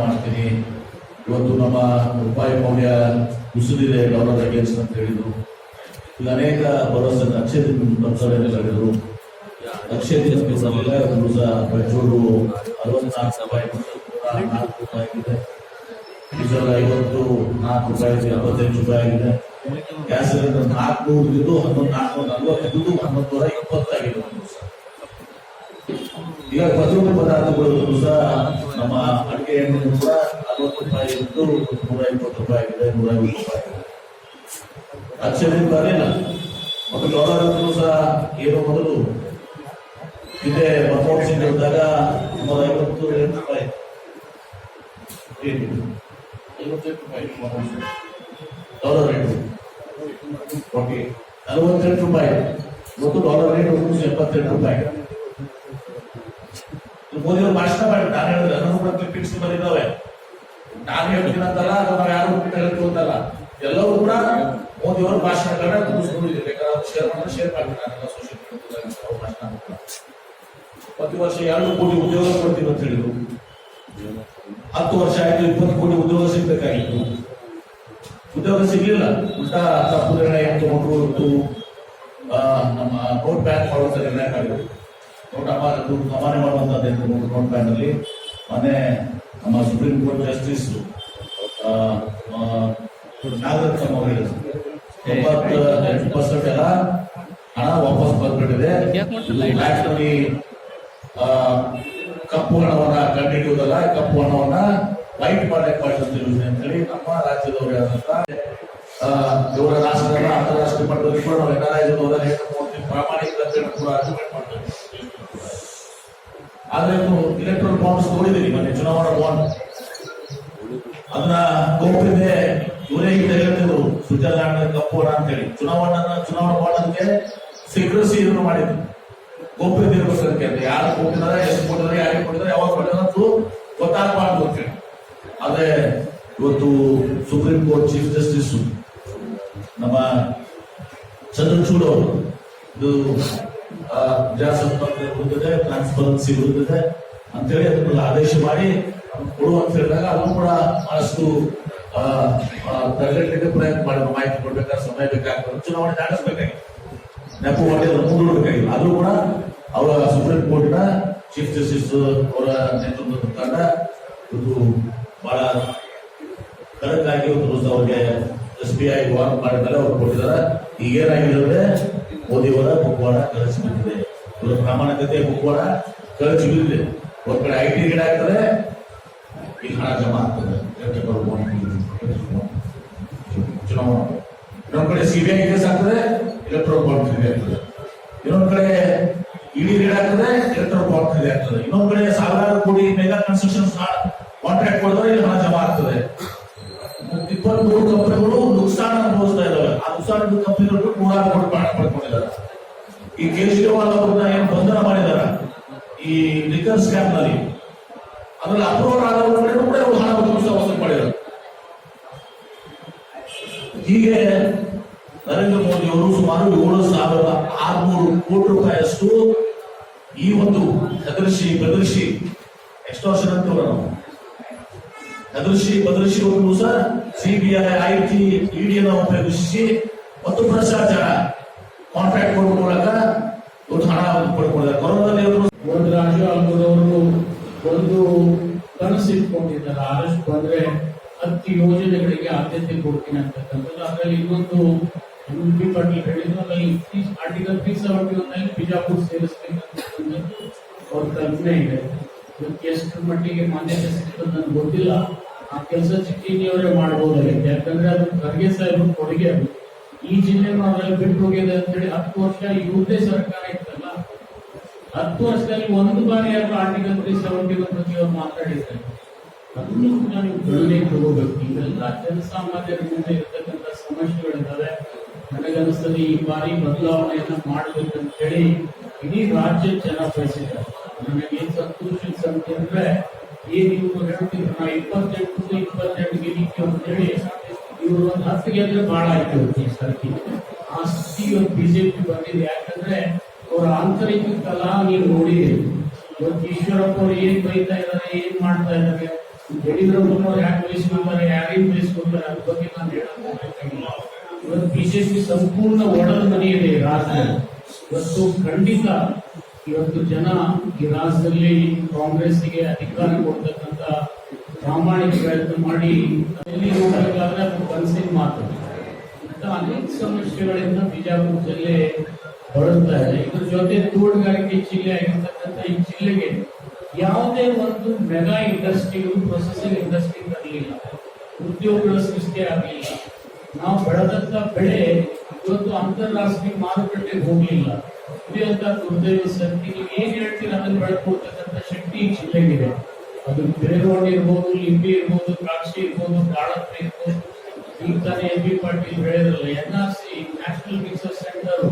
ಮಾಡ್ತೀನಿ. ಇವತ್ತು ನಮ್ಮ ರೂಪಾಯಿ ಮೌಲ್ಯ ಕುಸಿದಿದೆ ಡಾಲರ್ ಅಗೇನ್ಸ್ಟ್ ಅಂತ ಹೇಳಿದ್ರು. ಇಲ್ಲಿ ಅನೇಕ ಭರವಸೆ ಅಕ್ಷಯ ಹೇಳಿದ್ರು ಅಕ್ಷಯ ದಿವಸ ಪೆಟ್ರೋಲು ಅರವತ್ನಾಲ್ಕು ರೂಪಾಯಿ ನಾಲ್ಕು ರೂಪಾಯಿ ಆಗಿದೆ. ಡೀಸೆಲ್ ಐವತ್ತು ನಾಲ್ಕು ರೂಪಾಯಿ ಅರವತ್ತೈದು ರೂಪಾಯಿ ಆಗಿದೆ. ಗ್ಯಾಸ್ ಸಿಲಿಂಡರ್ ನಾಲ್ಕು ಇದ್ದು ಹನ್ನೊಂದು ನಾಲ್ಕು ನಲ್ವತ್ತೈದು ಹನ್ನೊಂದು ನೂರ ಇಪ್ಪತ್ತಾಗಿದೆ ಒಂದು ದಿವಸ. ಈಗ ಪ್ರತಿಯೊಂದು ಪದಾರ್ಥಗಳು ಸಹ ನಮ್ಮ ಅಡಿಕೆ ಎಣ್ಣೆ ಕೂಡ ನಲವತ್ತು ರೂಪಾಯಿ ಇತ್ತು ನೂರ ಇಪ್ಪತ್ತು ರೂಪಾಯಿ ಆಗಿದೆ, ನೂರ ಐವತ್ತು ರೂಪಾಯಿ ಆಗಿದೆ. ಅಚ್ಚರಿ ಬರಲಿಲ್ಲ ಮತ್ತು ಡಾಲರ್ ಸಹ ಏನು ಮೊದಲು ಇದೆ ಮನಮೋಹನ್ ಇದ್ದಾಗ ನೂರ ಐವತ್ತು ಎಂಟು ರೂಪಾಯಿ? ಐವತ್ತೆಂಟು ರೂಪಾಯಿ ಡಾಲರ್ ರೇಟ್. ಓಕೆ ನಲವತ್ತೆಂಟು ರೂಪಾಯಿ ಮತ್ತು ಡಾಲರ್ ರೇಟ್ ಒಂದು ಎಪ್ಪತ್ತೆಂಟು ರೂಪಾಯಿ ಭಾಷಣ ಮಾಡಿ ನಾನು ಹೇಳಿದ್ರೆ ಅನುಭವ ಕೂಡ ಕ್ಲಿಪ್ಪಿಂಗ್ಸ್ ಬಂದಿದ್ದಾವೆ. ನಾನು ಹೇಳ್ತೀನಂತಲ್ಲ ಅಥವಾ ಯಾರು ಹೇಳ್ತೀವಂತಲ್ಲ ಎಲ್ಲರೂ ಕೂಡ ಮೋದಿ ಅವರ ಭಾಷಣಗಳನ್ನ ತುಂಬಿಸ್ಕೊಂಡಿದ್ದೀವಿ ಬೇಕಾದ್ರೆ ಶೇರ್ ಮಾಡಿದ್ರೆ ಶೇರ್ ಮಾಡ್ತೀನಿ. ಸೋಷಿಯಲ್ ಮೀಡಿಯಾದಲ್ಲಿ ಭಾಷಣ. ಪ್ರತಿ ವರ್ಷ ಎರಡು ಕೋಟಿ ಉದ್ಯೋಗ ಕೊಡ್ತೀವಿ ಅಂತ ಹೇಳಿದ್ರು. ಹತ್ತು ವರ್ಷ ಆಯ್ತು, ಇಪ್ಪತ್ತು ಕೋಟಿ ಉದ್ಯೋಗ ಸಿಗ್ಬೇಕಾಗಿತ್ತು. ಉದ್ಯೋಗ ಸಿಗ್ಲಿಲ್ಲ. ಉಲ್ಟಾ ತಪ್ಪು ನಿರ್ಣಯ ತಗೊಂಡ್ರು ಇವತ್ತು ನಮ್ಮ ನೋಟ್ ಬ್ಯಾಂಕ್ ಮಾಡುವಂತ ನಿರ್ಣಯ ಮಾಡಿದ್ರು. ಅಮಾನ್ಯ ಮಾಡುವಂತದ್ದು ನೋಟ್ ಬ್ಯಾನ್ ಅಲ್ಲಿ ಮೊನ್ನೆ ನಮ್ಮ ಸುಪ್ರೀಂ ಕೋರ್ಟ್ ಜಸ್ಟಿಸ್ ನಾಗರತ್ನ ಅವರು ಹೇಳಿದ್ರು. ಎಂಬತ್ತು ಪರ್ಸೆಂಟ್ ಎಲ್ಲ ಹಣ ವಾಪಸ್ ಬಂದ್ಬಿಟ್ಟಿದೆ. ಬ್ಯಾಂಕ್ನಲ್ಲಿ ಆ, ಕಪ್ಪು ಹಣವನ್ನ ಕಂಡಿಡಿಯುವುದಲ್ಲ ಕಪ್ಪು ಹಣವನ್ನ ವೈಟ್ ಮಾಡಕ್ಕೆ ಮಾಡಿದಂತ ಯೋಜನೆ ಅಂತ ಹೇಳಿ ನಮ್ಮ ರಾಜ್ಯದವರು ಹೇಳಿದಂತ ಆ, ಇವರ ರಾಷ್ಟ್ರದ ಅಂತಾರಾಷ್ಟ್ರೀಯ ಮಟ್ಟದಲ್ಲಿ ಕೂಡ ನಾವು ಎಲ್ಲ ರಾಜ್ಯದವರ ಹೇಳ್ಕೊಂಡು ಪ್ರಾಮಾಣಿಕತೆ ಕೂಡ ಅರ್ಗ್ಯುಮೆಂಟ್ ಮಾಡ್ತೇವೆ ಆದ್ರೆ ಇಲೆಕ್ಟ್ರಲ್ ಬಾಂಡ್ಸ್ ನೋಡಿದಿರಿ ಮೊನ್ನೆ ಚುನಾವಣಾ ಬಾಂಡ್ ಅದನ್ನ ಗೋಪ್ಯತೆ ಇವರೇ ಹೇಳ್ತಿದ್ರು ಸ್ವಿಟ್ಜರ್ಲ್ಯಾಂಡ್ ಕಪ್ಪು ಹಣ ಅಂತ ಹೇಳಿ ಚುನಾವಣಾ ಚುನಾವಣಾ ಬಾಂಡ್ ಅದಕ್ಕೆ ಸೀಕ್ರೆಸಿ ಇದನ್ನು ಮಾಡಿದ್ರು. ಗೋಪ್ಯತೆ ಇರ್ಬೇಕು ಅದಕ್ಕೆ ಅಂತ. ಯಾರು ಕೊಟ್ಟಿದ್ದಾರೆ, ಎಷ್ಟು ಕೊಟ್ಟಿದ್ದಾರೆ, ಯಾರಿಗೆ ಕೊಟ್ಟಿದ್ದಾರೆ, ಯಾವಾಗ ಕೊಟ್ಟಿದ್ದಾರೆ ಅಂತ ಗೊತ್ತಾಗಬಾರ್ದು ಅಂತ ಹೇಳಿ. ಆದ್ರೆ ಇವತ್ತು ಸುಪ್ರೀಂ ಕೋರ್ಟ್ ಚೀಫ್ ಜಸ್ಟಿಸ್ ನಮ್ಮ ಚಂದ್ರಚೂಡ್ ಅವರು, ಇದು ಪ್ರಜಾಸತ್ತಾತ್ಮಕ ಇರುತ್ತದೆ ಟ್ರಾನ್ಸ್ಪರೆನ್ಸಿ ಇರುತ್ತದೆ ಅಂತೇಳಿ ಅದನ್ನ ಆದೇಶ ಮಾಡಿ ಕೊಡು ಅಂತ ಹೇಳಿದಾಗ ಅದನ್ನು ಕೂಡ ಬಹಳಷ್ಟು ತಡೆಗಟ್ಟಲಿಕ್ಕೆ ಪ್ರಯತ್ನ ಮಾಡಿದ್ರು ಮಾಹಿತಿ ಕೊಡ್ಬೇಕಾದ್ರೆ ಸಮಯ ಬೇಕಾಗ್ತದೆ. ಚುನಾವಣೆ ನಡೆಸಬೇಕಾಗಿತ್ತು. ನೆಪ ಮಾಡಿ ಅದನ್ನು ಮುಂದೂಡಬೇಕಾಗಿಲ್ಲ ಆದ್ರೂ ಕೂಡ ಅವರ ಸುಪ್ರೀಂ ಕೋರ್ಟ್ನ ಚೀಫ್ ಜಸ್ಟಿಸ್ ಅವರ ನೇತೃತ್ವದ ತಂಡ ಇದು ಬಹಳ ಕರೆಕ್ಟ್ ಆಗಿ ಒಂದು ಅವ್ರಿಗೆ ಎಸ್ ಬಿ ಐ ವಾರ್ ಮಾಡಿದ್ದಾರೆ, ಅವ್ರು ಕೊಟ್ಟಿದ್ದಾರೆ. ಈಗ ಏನಾಗಿದೆ ಅವರ ಮುಖವಾಡ ಕಳಿಸಿ ಬಿಟ್ಟಿದೆ ಇವರ ಪ್ರಾಮಾಣಿಕತೆ ಮುಖವಾಡ ಕಳಿಸಿ ಬಿದ್ದಿದೆ. ಒಂದ್ ಕಡೆ ಐ ಟಿ ಗಿಡ ಆಗ್ತದೆ ಈ ಹಣ ಜಮಾ ಆಗ್ತದೆ. ಚುನಾವಣಾ. ಇನ್ನೊಂದ್ ಕಡೆ ಸಿಬಿಐ ಕೇಸ್ ಆಗ್ತದೆ ಎಲೆಕ್ಟ್ರೋ ಬಾಂಡ್ ಖರೀದಿ ಆಗ್ತದೆ. ಇನ್ನೊಂದ್ ಕಡೆ ಇಡಿ ಗಿಡ ಆಗ್ತದೆ ಎಲೆಕ್ಟ್ರೋ ಬಾಂಡ್ ಖರೀದಿ ಆಗ್ತದೆ. ಇನ್ನೊಂದ್ ಕಡೆ ಸಾವಿರಾರು ಕೋಟಿ ಮೆಗಾ ಕನ್ಸ್ಟ್ರಕ್ಷನ್ ಕಾಂಟ್ರಾಕ್ಟ್ ಕೊಡಿದ್ರೆ ಇಲ್ಲಿ ಹಣ ಜಮಾ ಆಗ್ತದೆ. ಇಪ್ಪತ್ಮೂರು ಕಂಪನಿಗಳು ನುಕ್ಸಾನ ಅನುಭವಿಸ್ತಾ ಇದಾವೆ ಆ ನುಕ್ಸಾನ ಕಂಪನಿಗಳು ನೂರಾರು ಕೋಟಿ ಹಣ ಪಡ್ಕೊಂಡಿದ್ದಾರೆ ಈ ಕೇಜ್ರಿವಾಲ್ ಅವ್ರನ್ನ ಏನು ಬಂಧನ ಮಾಡಿದಾರ? ಈ ಲಿಕರ್ ಸ್ಕ್ಯಾಮ್ನಲ್ಲಿ. ಅದ್ರಲ್ಲಿ ಅಪ್ರೂವಲ್ ಆದವ್ರ ಕಡೆ ಹಣ ವಸೂಲು ಮಾಡಿದ್ದಾರೆ ಹೀಗೆ ನರೇಂದ್ರ ಮೋದಿ ಅವರು ಸುಮಾರು ಏಳು ಸಾವಿರದ ಆರ್ನೂರು ಕೋಟಿ ರೂಪಾಯಿಯಷ್ಟು ಈ ಒಂದು ಹೆದರಿಸಿ, ಬೆದರಿಸಿ ಎಕ್ಸ್ಟೋಷನ್ ಅಂತೀವಲ್ಲ ನಾವು ಹೆದರಿಸಿ, ಬದರಿಸಿ ಒಂದು ಸಹ ಸಿಬಿಐ ಐಟಿ ಇಡಿಯನ್ನು ಉಪಯೋಗಿಸಿ ಮತ್ತು ಭ್ರಷ್ಟಾಚಾರ ಕಾಂಟ್ರಾಕ್ಟ್ ಕೊಡುವ ಮೂಲಕ ಇವರು ಹಣ ಪಡ್ಕೊಂಡಿದ್ದಾರೆ ಕೊರೋನಾದಲ್ಲಿ ಒಂದು ಗೋವಿಂದರಾಜು ಅವರು ಒಂದು ಕನಸು ಇಟ್ಕೊಂಡಿದ್ದಾರೆ. ಆದಷ್ಟು ಬಂದ್ರೆ ಹತ್ತು ಯೋಜನೆಗಳಿಗೆ ಆದ್ಯತೆ ಕೊಡ್ತೀನಿ ಅಂತಕ್ಕಂಥದ್ದು. ಅದರಲ್ಲಿ ಇನ್ನೊಂದು ಎಂ ಪಿ ಪಾಟೀಲ್ ಹೇಳಿದ್ರು ಈ ಆರ್ಟಿಕಲ್ ತ್ರೀ ಸೆವೆಂಟಿ ಒನ್ ಸೇರಿಸ್ಬೇಕಂತ ಸೇರಿಸಬೇಕಂತಕ್ಕಂಥದ್ದು ಅವ್ರ ಕಲ್ಪನೆ ಇದೆ. ಇದಕ್ಕೆ ಎಷ್ಟು ಮಟ್ಟಿಗೆ ಮಾನ್ಯತೆ ಸಿಗ್ತದೆ ನನಗೆ ಗೊತ್ತಿಲ್ಲ. ಆ ಕೆಲಸ ಚಿಟ್ಟಿನಿಯವರೇ ಮಾಡಬಹುದಾಗಿತ್ತು ಯಾಕಂದ್ರೆ ಅದು ಖರ್ಗೆ ಸಾಹೇಬ್ರ ಕೊಡುಗೆ ಅದು. ಈ ಜಿಲ್ಲೆ ನಾವೆಲ್ಲ ಬಿಟ್ಟು ಹೋಗಿದೆ ಅಂತೇಳಿ ಹತ್ತು ವರ್ಷ ಇವ್ರದೇ ಸರ್ಕಾರ ಇತ್ತಲ್ಲ? ಹತ್ತು ವರ್ಷದಲ್ಲಿ ಒಂದು ಬಾರಿ ಯಾರು ಆರ್ಟಿಕಲ್ ತ್ರೀ ಸೆವೆಂಟಿ ಒನ್ ಬಗ್ಗೆ ಅವ್ರು ಮಾತಾಡಿದ್ದಾರೆ. ಅದನ್ನು ಕೂಡ ನೀವು ಗಣನೆಗೆ ತಗೋಬೇಕು ಇವೆಲ್ಲ ಜನಸಾಮಾನ್ಯರ ಮುಂದೆ ಇರ್ತಕ್ಕಂಥ ಸಮಸ್ಯೆಗಳಿದ್ದಾವೆ. ನನಗನ್ನಿಸ್ತದೆ ಈ ಬಾರಿ ಬದಲಾವಣೆಯನ್ನ ಮಾಡಬೇಕಂತ ಹೇಳಿ ಇಡೀ ರಾಜ್ಯ ಜನ ಬಯಸಿದ್ದಾರೆ. ನನಗೆ ಏನ್ ಸಂತೋಷ ಸಂಖ್ಯೆ ಅಂದ್ರೆ ಏನ್ ಇವರು ಹೇಳ್ತಿದ್ರು ನಾ ಇಪ್ಪತ್ತೆಂಟು ಇಪ್ಪತ್ತೆಂಟು ಗೆಲ್ಲಿಕ್ಕೆ ಅಂತ ಹೇಳಿ ಇವರು ಒಂದು ಹತ್ತು ಗೆದ್ರೆ ಬಹಳ ಆಯ್ತು ಈ ಸರ್ತಿ. ಆ ಸ್ಥಿತಿ ಇವತ್ತು ಬಿಜೆಪಿ ಬಂದಿದೆ. ಯಾಕಂದ್ರೆ ಅವರ ಆಂತರಿಕ ಕಲಾ ನೀವು ಇವತ್ತು ಈಶ್ವರಪ್ಪ ಅವ್ರು ಏನ್ ಬೈತಾ ಇದ್ದಾರೆ, ಏನ್ ಮಾಡ್ತಾ ಇದ್ದಾರೆ ಯಡಿಯೂರಪ್ಪನವ್ರು ಯಾಕೆ ಬಯಸ್ಕೊಂತಾರೆ ಯಾರಿಗೆ ಬಯಸ್ಕೊಂತಾರೆ ಅದ್ರ ಬಗ್ಗೆ ನಾನು ಇಲ್ಲ ಇವತ್ತು ಬಿಜೆಪಿ ಸಂಪೂರ್ಣ ಒಡಲ್ ಮನೆಯಲ್ಲಿ ರಾಜ್ಯದಲ್ಲಿ. ಇವತ್ತು ಖಂಡಿತ ಇವತ್ತು ಜನ ಈ ರಾಜ್ಯದಲ್ಲಿ ಕಾಂಗ್ರೆಸ್ಗೆ ಅಧಿಕಾರ ಕೊಡ್ತಕ್ಕಂತ ಪ್ರಾಮಾಣಿಕ ಪ್ರಯತ್ನ ಮಾಡಿ ಎಲ್ಲಿ ಹೋಗಬೇಕಾದ್ರೆ ಅದು ಕನಸಿನ ಮಾತು ಇಂಥ ಅನೇಕ ಸಮಸ್ಯೆಗಳಿಂದ ಬಿಜಾಪುರ ಜಿಲ್ಲೆ ಬಳಲ್ತಾ ಇದೆ. ಇದ್ರ ಜೊತೆ ತೋಟಗಾರಿಕೆ ಜಿಲ್ಲೆ ಆಗಿರ್ತಕ್ಕಂಥ ಈ ಜಿಲ್ಲೆಗೆ ಯಾವುದೇ ಒಂದು ಮೆಗಾ ಇಂಡಸ್ಟ್ರಿಗಳು ಪ್ರೊಸೆಸಿಂಗ್ ಇಂಡಸ್ಟ್ರಿ ತರಲಿಲ್ಲ ಉದ್ಯೋಗಗಳ ಸೃಷ್ಟಿ ಆಗಲಿಲ್ಲ. ನಾವು ಬೆಳೆದಂತ ಬೆಳೆ ಇವತ್ತು ಅಂತಾರಾಷ್ಟ್ರೀಯ ಮಾರುಕಟ್ಟೆಗೆ ಹೋಗ್ಲಿಲ್ಲ. ಇದೆಂತ ದುರ್ದೈವ ಶಕ್ತಿ ನೀವು ಏನ್ ಹೇಳ್ತೀರ? ಅದನ್ನ ಬೆಳ್ಕೊಳ್ತಕ್ಕಂಥ ಶಕ್ತಿ ಈ ಜಿಲ್ಲೆಗಿದೆ. ಅದು ಬೆರೆರೋಡ್ ಇರ್ಬೋದು ಲಿಂಬಿ ಇರ್ಬೋದು ದ್ರಾಕ್ಷಿ ಇರ್ಬೋದು ದಾಳಂಬ್ರಿ ಇರ್ಬೋದು ಈಗ ತಾನೇ ಎಂ ಬಿ ಪಾಟೀಲ್ ಹೇಳಿದ್ರಲ್ಲ N R C national research centre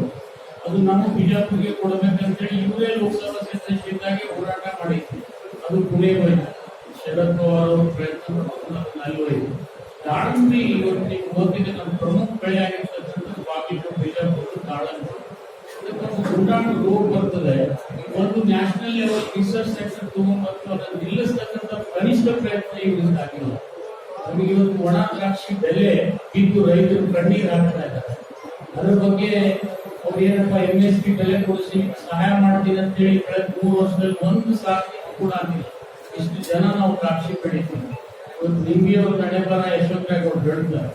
ಅದು ನಾನು ಬಿಜಾಪುರ್ಗೆ ಕೊಡಬೇಕಂತೇಳಿ ಇವರೇ ಲೋಕಸಭಾ ಆಗಿ ಹೋರಾಟ ಮಾಡಿದ್ರು ಅದು ಪುಣೆ ಹೋಯ್ತು. ಶರದ್ ಪವಾರ್ ಅವರು ಪ್ರಯತ್ನ ಅಲ್ಲಿ ಹೋಯ್ತು. ದಾಳಂಬಿ ಇವತ್ತು ನೀವು ಓದಿದ ನಮ್ಮ ಪ್ರಮುಖ ಬೆಳೆ ಆಗಿರ್ತಕ್ಕಂಥ ಬಾಗಿಲು ಬಿಜಾಪುರ ದಾಳಿಂಬೆ ಇದಕ್ಕೊಂದು ಹೋಗಿ ಬರ್ತದೆ. ಒಂದು ನ್ಯಾಷನಲ್ ಲೆವೆಲ್ ರಿಸರ್ಚ್ ಸೆಂಟರ್ ತಗೊಂಡ್ಬಂದು ಅದನ್ನು ನಿಲ್ಲಿಸ್ತಕ್ಕಂಥ ಕನಿಷ್ಠ ಪ್ರಯತ್ನ ಇವರಿಂದ ಆಗಿಲ್ಲ ನಮಗೆ ಇವತ್ತು ಒಣ ದ್ರಾಕ್ಷಿ ಬೆಲೆ ಬಿದ್ದು ರೈತರು ಕಣ್ಣೀರು ಹಾಕ್ತಾ ಇದ್ದಾರೆ. ಅದ್ರ ಬಗ್ಗೆ ಅವ್ರು ಏನಪ್ಪ ಎಸ್ ಪಿ ಬೆಲೆ ಕೊಡಿಸಿ ಸಹಾಯ ಮಾಡ್ತೀನಿ ಅಂತೇಳಿ ಕಳೆದ ಮೂರು ವರ್ಷದಲ್ಲಿ ಒಂದು ಸಾಕು ಕೂಡ ಆಗಿಲ್ಲ. ಇಷ್ಟು ಜನ ನಾವು ದ್ರಾಕ್ಷಿ ಬೆಳಿತೀವಿ. ಇವತ್ತು ನಿಮಗೆ ಅವ್ರ ನಡೆ ಬರ ಯಶವಂತರಾವ್ ಅವ್ರು ಬೆಳೆದ್ದಾರೆ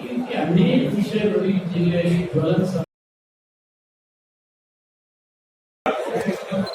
ಈ ರೀತಿ ಅನೇಕ ವಿಷಯಗಳು ಈ ಜಿಲ್ಲೆಯಲ್ಲಿ ಜ್ವಲಂತ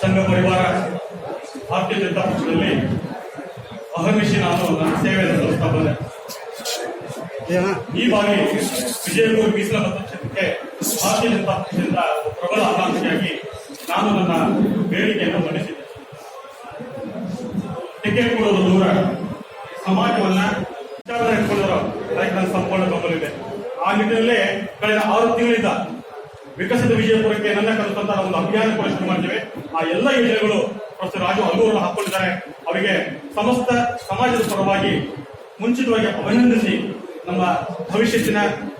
ಸಂಘ ಪರಿವಾರ ಭಾರತೀಯ ಜನತಾ ಪಕ್ಷದಲ್ಲಿ ಅಹರ್ನಿಶಿ ನಾನು ನನ್ನ ಸೇವೆಯನ್ನು ಸಲ್ಲಿಸ್ತಾ ಬಂದೆ ಈ ಬಾರಿ ವಿಜಯಪುರ ಮೀಸಲ ಮತಕ್ಷೇತ್ರಕ್ಕೆ ಭಾರತೀಯ ಜನತಾ ಪಕ್ಷದಿಂದ ಪ್ರಬಲ ಆಕಾಂಕ್ಷಿಯಾಗಿ ನಾನು ನನ್ನ ಬೇಡಿಕೆಯನ್ನು ಮಂಡಿಸಿದ್ದೆ ಟಿಕೆಟ್ ಕೊಡೋದು ದೂರ ಸಮಾಜವನ್ನ ವಿಕಸಿತ ವಿಜಯಪುರಕ್ಕೆ ನನ್ನ ಕರೆತಂತಹ ಒಂದು ಅಭಿಯಾನ ಕೂಡ ಶುರು ಮಾಡಿದ್ದೇವೆ. ಆ ಎಲ್ಲ ಯೋಜನೆಗಳು ಪ್ರೊಫೆಸರ್ ರಾಜು ಅಲ್ಲೂರನ್ನು ಹಾಕೊಂಡಿದ್ದಾರೆ. ಅವರಿಗೆ ಸಮಸ್ತ ಸಮಾಜದ ಪರವಾಗಿ ಮುಂಚಿತವಾಗಿ ಅಭಿನಂದಿಸಿ ನಮ್ಮ ಭವಿಷ್ಯತ್ತಿನ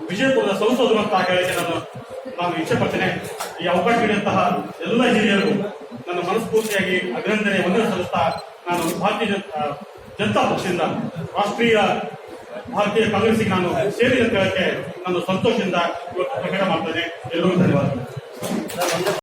ವಿಜಯಪುರದ ಸಂಸದರು ಹೇಳಿಕೆ ನಾನು ನಾನು ಇಚ್ಛೆ ಪಡ್ತೇನೆ ಈ ಅವಕಾಶ ನೀಡಿದಂತಹ ಎಲ್ಲ ಹಿರಿಯರು ನನ್ನ ಮನಸ್ಫೂರ್ತಿಯಾಗಿ ಅಭಿನಂದನೆ ಒಂದು ಸಲ್ಲಿಸ್ತಾ ನಾನು ಭಾರತೀಯ ಜನತಾ ಪಕ್ಷದಿಂದ ರಾಷ್ಟ್ರೀಯ, ಭಾರತೀಯ ಕಾಂಗ್ರೆಸ್ಗೆ ನಾನು ಸೇರಿದ ಅಂತ ಹೇಳಕ್ಕೆ ನಾನು ಸಂತೋಷದಿಂದ ಇವತ್ತು ಪ್ರಕಟ ಮಾಡ್ತೇನೆ ಎಲ್ಲರಿಗೂ ಧನ್ಯವಾದ